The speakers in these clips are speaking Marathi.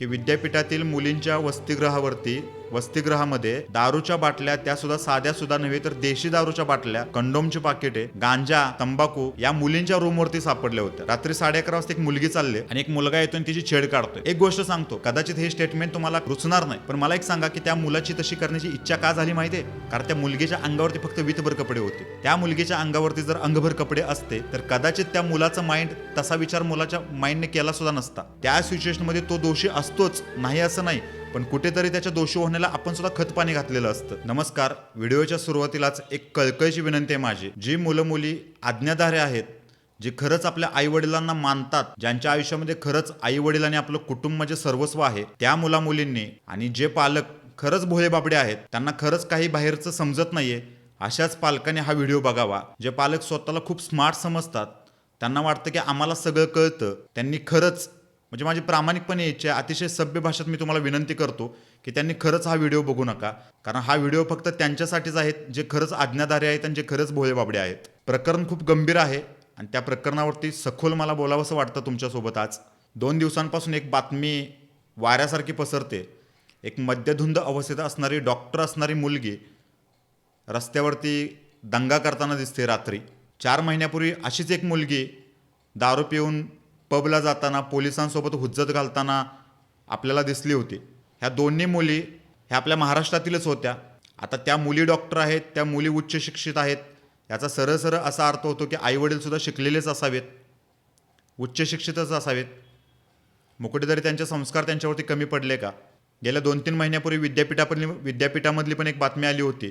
की विद्यापीठातील मुलींच्या वसतिगृहावरती वसतिगृहामध्ये दारूच्या बाटल्या त्या सुद्धा साध्या सुद्धा नव्हे तर देशी दारूच्या बाटल्या कंडोमची पाकिटे गांजा तंबाखू या मुलींच्या रूमवरती सापडल्या होत्या. रात्री साडे अकरा वाजता एक मुलगी चालली आणि एक मुलगा येतो आणि तिची छेड काढतोय. एक गोष्ट सांगतो कदाचित हे स्टेटमेंट तुम्हाला रुचणार नाही पण मला एक सांगा की त्या मुलाची तशी करण्याची इच्छा का झाली माहितीये? कारण त्या मुलगीच्या अंगावरती फक्त वीतभर कपडे होते. त्या मुलगीच्या अंगावरती जर अंगभर कपडे असते तर कदाचित त्या मुलाचं माइंड तसा विचार मुलाच्या माइंडने केला सुद्धा नसता. त्या सिच्युएशनमध्ये तो दोषी असतो असतोच नाही असं नाही. पण कुठेतरी त्याच्या दोषी होण्याला आपण सुद्धा खतपाणी घातलेलं असतं. नमस्कार व्हिडिओच्या सुरुवातीलाच एक कळकळीची विनंती आहे माझी. जी मुलं मुली आज्ञाधारे आहेत जे खरंच आपल्या आई वडिलांना मानतात ज्यांच्या आयुष्यामध्ये खरंच आई आपलं कुटुंब म्हणजे सर्वस्व आहे त्या मुला मुलींनी आणि जे पालक खरंच भोळे बाबडे आहेत त्यांना खरंच काही बाहेरचं समजत नाहीये अशाच पालकांनी हा व्हिडिओ बघावा. जे पालक स्वतःला खूप स्मार्ट समजतात त्यांना वाटतं की आम्हाला सगळं कळतं त्यांनी खरंच म्हणजे माझी प्रामाणिकपणे इच्छा आहे. अतिशय सभ्य भाषेत मी तुम्हाला विनंती करतो की त्यांनी खरंच हा व्हिडिओ बघू नका. कारण हा व्हिडिओ फक्त त्यांच्यासाठीच आहेत जे खरंच आज्ञाधारी आहेत आणि जे खरंच भोळेबाबडे आहेत. प्रकरण खूप गंभीर आहे आणि त्या प्रकरणावरती सखोल मला बोलावंसं वाटतं तुमच्यासोबत आज. दोन दिवसांपासून एक बातमी वाऱ्यासारखी पसरते. एक मद्यधुंद अवस्थेत असणारी डॉक्टर असणारी मुलगी रस्त्यावरती दंगा करताना दिसते रात्री. चार महिन्यापूर्वी अशीच एक मुलगी दारू पिऊन पबला जाताना पोलिसांसोबत हुज्जत घालताना आपल्याला दिसली होती. ह्या दोन्ही मुली ह्या आपल्या महाराष्ट्रातीलच होत्या. आता त्या मुली डॉक्टर आहेत त्या मुली उच्च शिक्षित आहेत. याचा सरळ सरळ असा अर्थ होतो की आईवडीलसुद्धा शिकलेलेच असावेत. उच्च शिक्षितच असावेत. मग कुठेतरी त्यांचे संस्कार त्यांच्यावरती कमी पडले का? गेल्या दोन तीन महिन्यापूर्वी विद्यापीठापली विद्यापीठामधली पण एक बातमी आली होती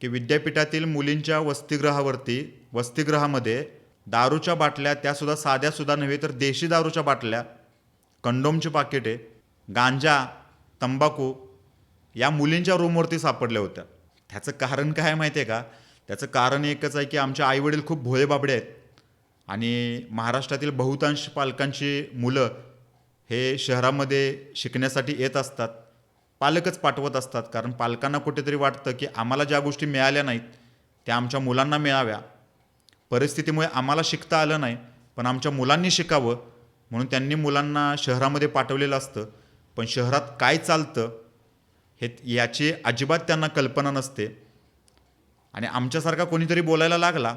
की विद्यापीठातील मुलींच्या वसतिगृहावरती वसतिगृहामध्ये दारूच्या बाटल्या त्यासुद्धा साध्यासुद्धा नव्हे तर देशी दारूच्या बाटल्या कंडोमची पाकिटे गांजा तंबाखू या मुलींच्या रूमवरती सापडल्या होत्या. त्याचं कारण काय आहे माहिती आहे का? त्याचं कारण एकच आहे की आमचे आईवडील खूप भोळे बाबडे आहेत. आणि महाराष्ट्रातील बहुतांश पालकांची मुलं हे शहरामध्ये शिकण्यासाठी येत असतात. पालकच पाठवत असतात. कारण पालकांना कुठेतरी वाटतं की आम्हाला ज्या गोष्टी मिळाल्या नाहीत त्या आमच्या मुलांना मिळाव्या. परिस्थितीमुळे आम्हाला शिकता आलं नाही पण आमच्या मुलांनी शिकावं म्हणून त्यांनी मुलांना शहरामध्ये पाठवलेलं असतं. पण शहरात काय चालतं हे याची अजिबात त्यांना कल्पना नसते. आणि आमच्यासारखा कोणीतरी बोलायला लागला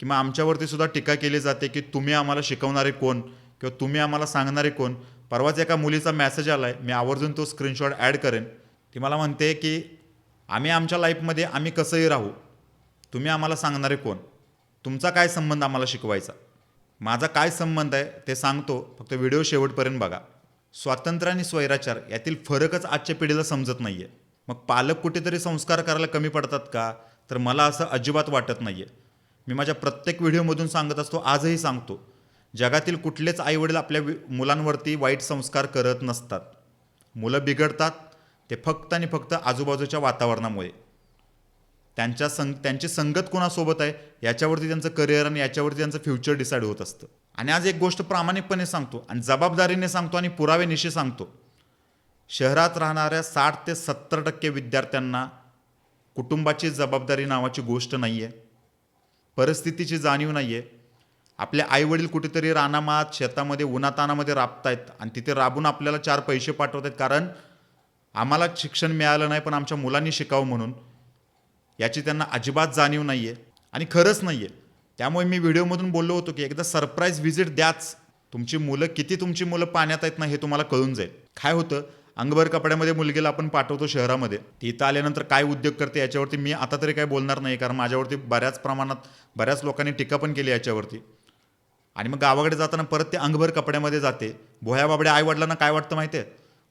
की मग आमच्यावरती सुद्धा टीका केली जाते की तुम्ही आम्हाला शिकवणारे कोण किंवा तुम्ही आम्हाला सांगणारे कोण? परवाच एका मुलीचा मेसेज आला आहे मी आवर्जून तो स्क्रीनशॉट ॲड करेन. ती मला म्हणते की आम्ही आमच्या लाईफमध्ये आम्ही कसंही राहू तुम्ही आम्हाला सांगणारे कोण? तुमचा काय संबंध आम्हाला शिकवायचा? माझा काय संबंध आहे ते सांगतो फक्त व्हिडिओ शेवटपर्यंत बघा. स्वातंत्र्य आणि स्वैराचार यातील फरकच आजच्या पिढीला समजत नाही आहे मग पालक कुठेतरी संस्कार करायला कमी पडतात का? तर मला असं अजिबात वाटत नाही आहे मी माझ्या प्रत्येक व्हिडिओमधून सांगत असतो आजही सांगतो. जगातील कुठलेच आईवडील आपल्या वि- मुलांवरती वाईट संस्कार करत नसतात. मुलं बिघडतात ते फक्त आणि फक्त आजूबाजूच्या वातावरणामुळे. त्यांच्या संग त्यांची संगत कोणासोबत आहे याच्यावरती त्यांचं करिअर आणि याच्यावरती त्यांचं फ्युचर डिसाईड होत असतं. आणि आज एक गोष्ट प्रामाणिकपणे सांगतो आणि जबाबदारीने सांगतो आणि पुराव्यानिशी सांगतो. शहरात राहणाऱ्या साठ ते सत्तर टक्के विद्यार्थ्यांना कुटुंबाची जबाबदारी नावाची गोष्ट नाही आहे परिस्थितीची जाणीव नाही आहे आपले आईवडील कुठेतरी रानामात शेतामध्ये उन्हातानामध्ये राबतायत आणि तिथे राबून आपल्याला चार पैसे पाठवत आहेत कारण आम्हाला शिक्षण मिळालं नाही पण आमच्या मुलांनी शिकावं म्हणून. याची त्यांना अजिबात जाणीव नाही आहे आणि खरंच नाही आहे त्यामुळे मी व्हिडिओमधून बोललो होतो की एकदा सरप्राईज व्हिजिट द्याच. तुमची मुलं किती तुमची मुलं पाण्यात आहेत ना हे तुम्हाला कळून जाईल. काय होतं? अंगभर कपड्यामध्ये मुलगीला आपण पाठवतो शहरामध्ये. ती इथं आल्यानंतर काय उद्योग करते याच्यावरती मी आता तरी काय बोलणार नाही कारण माझ्यावरती बऱ्याच प्रमाणात बऱ्याच लोकांनी टीका पण केली याच्यावरती. आणि मग गावाकडे जाताना परत ते अंगभर कपड्यामध्ये जाते. भोया बाबड्या आईवडिलांना काय वाटतं माहिती आहे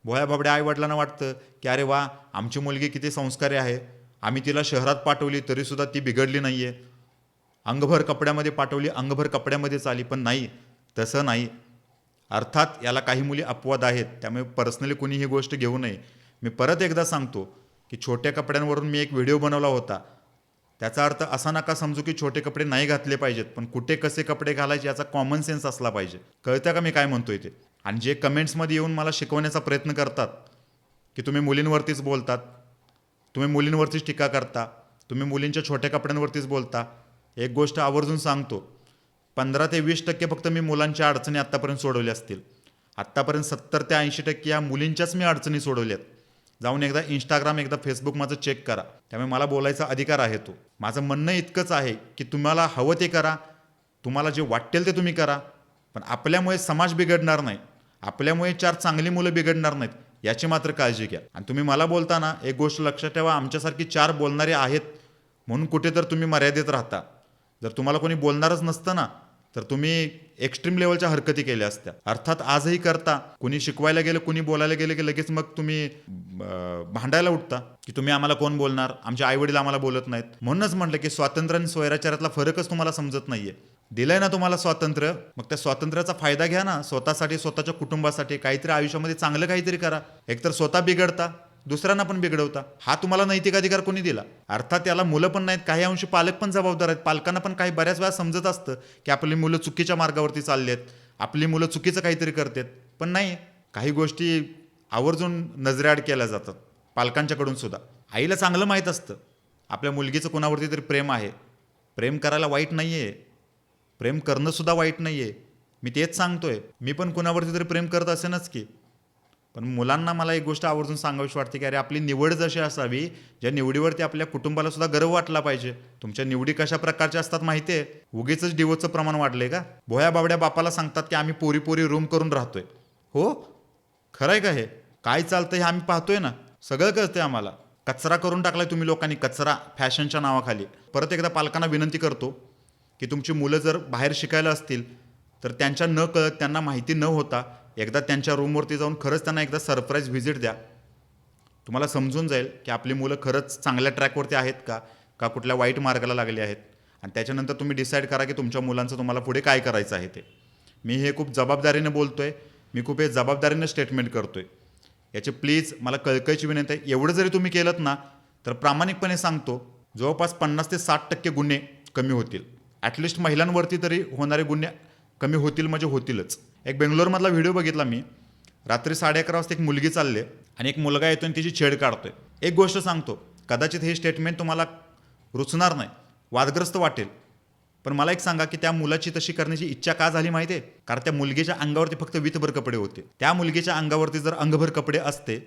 भोया बाबड्या आईवडिलांना वाटतं की अरे वा आमची मुलगी किती संस्कारी आहे. आम्ही तिला शहरात पाठवली तरीसुद्धा ती बिघडली नाही आहे अंगभर कपड्यामध्ये पाठवली अंगभर कपड्यामध्येच आली पण नाही तसं नाही. अर्थात याला काही मुली अपवाद आहेत त्यामुळे पर्सनली कुणी ही गोष्ट घेऊ नये. मी परत एकदा सांगतो की छोट्या कपड्यांवरून मी एक व्हिडिओ बनवला होता. त्याचा अर्थ असा नका समजू की छोटे कपडे नाही घातले पाहिजेत पण कुठे कसे कपडे घालायचे याचा कॉमन सेन्स असला पाहिजे. कळतं का मी काय म्हणतोय ते? आणि जे कमेंट्समध्ये येऊन मला शिकवण्याचा प्रयत्न करतात की तुम्ही मुलींवरतीच बोलतात तुम्ही मुलींवरतीच टीका करता तुम्ही मुलींच्या छोट्या कपड्यांवरतीच बोलता. एक गोष्ट आवर्जून सांगतो पंधरा ते वीस टक्के फक्त मी मुलांच्या अडचणी आत्तापर्यंत सोडवल्या असतील. आत्तापर्यंत सत्तर ते ऐंशी टक्के या मुलींच्याच मी अडचणी सोडवल्यात. जाऊन एकदा इंस्टाग्राम एकदा फेसबुक माझं चेक करा. त्यामुळे मला बोलायचा अधिकार आहे तो. माझं म्हणणं इतकंच आहे की तुम्हाला हवं ते करा तुम्हाला जे वाटेल ते तुम्ही करा. पण आपल्यामुळे समाज बिघडणार नाही. आपल्यामुळे चार चांगली मुलं बिघडणार नाहीत. याची मात्र काळजी घ्या. आणि तुम्ही मला बोलताना एक गोष्ट लक्षात ठेवा आमच्यासारखी चार बोलणारे आहेत म्हणून कुठे तर तुम्ही मर्यादित राहता. जर तुम्हाला कोणी बोलणारच नसतं ना तर तुम्ही एक्स्ट्रीम लेवलच्या हरकती केल्या असत्या. अर्थात आजही करता कुणी शिकवायला गेलं कुणी बोलायला गेलं की लगेच मग तुम्ही भांडायला उठता की तुम्ही आम्हाला कोण बोलणार? आमचे आईवडील आम्हाला बोलत नाहीत. म्हणूनच म्हटलं की स्वातंत्र्य आणि स्वैराचारातला फरकच तुम्हाला समजत नाहीये. दिलंय ना तुम्हाला स्वातंत्र्य? मग त्या स्वातंत्र्याचा फायदा घ्या ना. स्वतःसाठी स्वतःच्या कुटुंबासाठी काहीतरी आयुष्यामध्ये चांगलं काहीतरी करा. एकतर स्वतः बिघडता दुसऱ्यांना पण बिघडवता. हा तुम्हाला नैतिक अधिकार कोणी दिला? अर्थात त्याला मुलं पण नाहीत काही अंशी पालक पण जबाबदार आहेत. पालकांना पण काही बऱ्याच वेळा समजत असतं की आपली मुलं चुकीच्या मार्गावरती चालली आहेत आपली मुलं चुकीचं काहीतरी करतात. पण नाही काही गोष्टी आवर्जून नजरेआड केल्या जातात. पालकांच्याकडून सुद्धा. आईला चांगलं माहीत असतं. आपल्या मुलगीचं कोणावरती तरी प्रेम आहे. प्रेम करायला वाईट नाही आहे प्रेम करणं सुद्धा वाईट नाही आहे मी तेच सांगतोय. मी पण कुणावरती तरी प्रेम करत असेनच की. पण मुलांना मला एक गोष्ट आवर्जून सांगावीशी वाटते की अरे आपली निवड जशी असावी ज्या निवडीवरती आपल्या कुटुंबाला सुद्धा गर्व वाटला पाहिजे. तुमच्या निवडी कशा प्रकारच्या असतात माहिती आहे उगीच डिवोचं प्रमाण वाढलंय का? भोया बावड्या बापाला सांगतात की आम्ही पोरी पोरी रूम करून राहतोय. हो? खरं आहे का हे? काय चालतं हे आम्ही पाहतोय ना. सगळं कळतंय आम्हाला. कचरा करून टाकलाय तुम्ही लोकांनी. कचरा फॅशनच्या नावाखाली. परत एकदा पालकांना विनंती करतो. की तुमची मुलं जर बाहेर शिकायला असतील तर त्यांच्या न कळत त्यांना माहिती न होता एकदा त्यांच्या रूमवरती जाऊन खरंच त्यांना एकदा सरप्राईज व्हिजिट द्या. तुम्हाला समजून जाईल की आपली मुलं खरंच चांगल्या ट्रॅकवरती आहेत का का कुठल्या वाईट मार्गाला लागली आहेत. आणि त्याच्यानंतर तुम्ही डिसाईड करा की तुमच्या मुलांचं तुम्हाला पुढे काय करायचं आहे ते. मी हे खूप जबाबदारीने आहे मी खूप हे जबाबदारीने स्टेटमेंट करतो आहे याची प्लीज मला कळकळीची विनंती आहे एवढं जरी तुम्ही केलं ना तर प्रामाणिकपणे सांगतो जवळपास पन्नास ते साठ टक्के गुन्हे कमी होतील. ॲटलिस्ट महिलांवरती तरी होणारे गुन्हे कमी होतील म्हणजे होतीलच. एक बेंगलोरमधला व्हिडिओ बघितला मी. रात्री साडे अकरा वाजता एक मुलगी चालले आणि एक मुलगा येतो आणि तिची छेड काढतोय. एक गोष्ट सांगतो कदाचित हे स्टेटमेंट तुम्हाला रुचणार नाही वादग्रस्त वाटेल. पण मला एक सांगा की त्या मुलाची तशी करण्याची इच्छा का झाली माहिती आहे कारण त्या मुलगीच्या अंगावरती फक्त वितभर कपडे होते. त्या मुलगीच्या अंगावरती जर अंगभर कपडे असते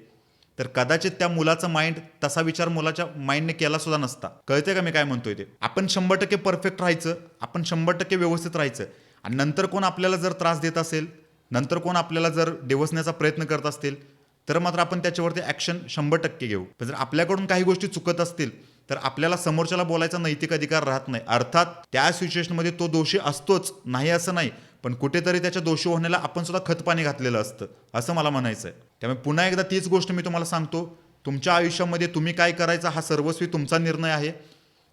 तर कदाचित त्या मुलाचं माइंड तसा विचार मुलाच्या माइंडने केला सुद्धा नसता. कळते का मी काय म्हणतोय ते? आपण शंभर टक्के परफेक्ट राहायचं आपण शंभर टक्के व्यवस्थित राहायचं. आणि नंतर कोण आपल्याला जर त्रास देत असेल नंतर कोण आपल्याला जर डिवसण्याचा प्रयत्न करत असतील तर मात्र आपण त्याच्यावरती ॲक्शन शंभर टक्के घेऊ. जर आपल्याकडून काही गोष्टी चुकत असतील तर आपल्याला समोरच्याला बोलायचा नैतिक अधिकार राहत नाही. अर्थात त्या सिच्युएशनमध्ये तो दोषी असतोच नाही असं नाही. पण कुठेतरी त्याच्या दोषी होण्याला आपण सुद्धा खतपाणी घातलेलं असतं असं मला म्हणायचं आहे त्यामुळे पुन्हा एकदा तीच गोष्ट मी तुम्हाला सांगतो. तुमच्या आयुष्यामध्ये तुम्ही काय करायचा हा सर्वस्वी तुमचा निर्णय आहे.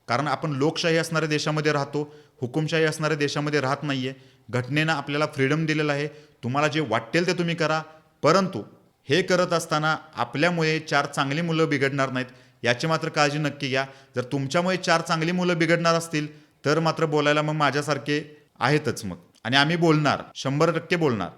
कारण आपण लोकशाही असणाऱ्या देशामध्ये राहतो हुकुमशाही असणाऱ्या देशामध्ये राहत नाही आहे घटनेनं आपल्याला फ्रीडम दिलेलं आहे. तुम्हाला जे वाटेल ते तुम्ही करा. परंतु हे करत असताना आपल्यामुळे चार चांगली मुलं बिघडणार नाहीत याची मात्र काळजी नक्की घ्या. जर तुमच्यामुळे चार चांगली मुलं बिघडणार असतील तर मात्र बोलायला मग माझ्यासारखे आहेतच मग. आणि आम्ही बोलणार शंभर टक्के बोलणार.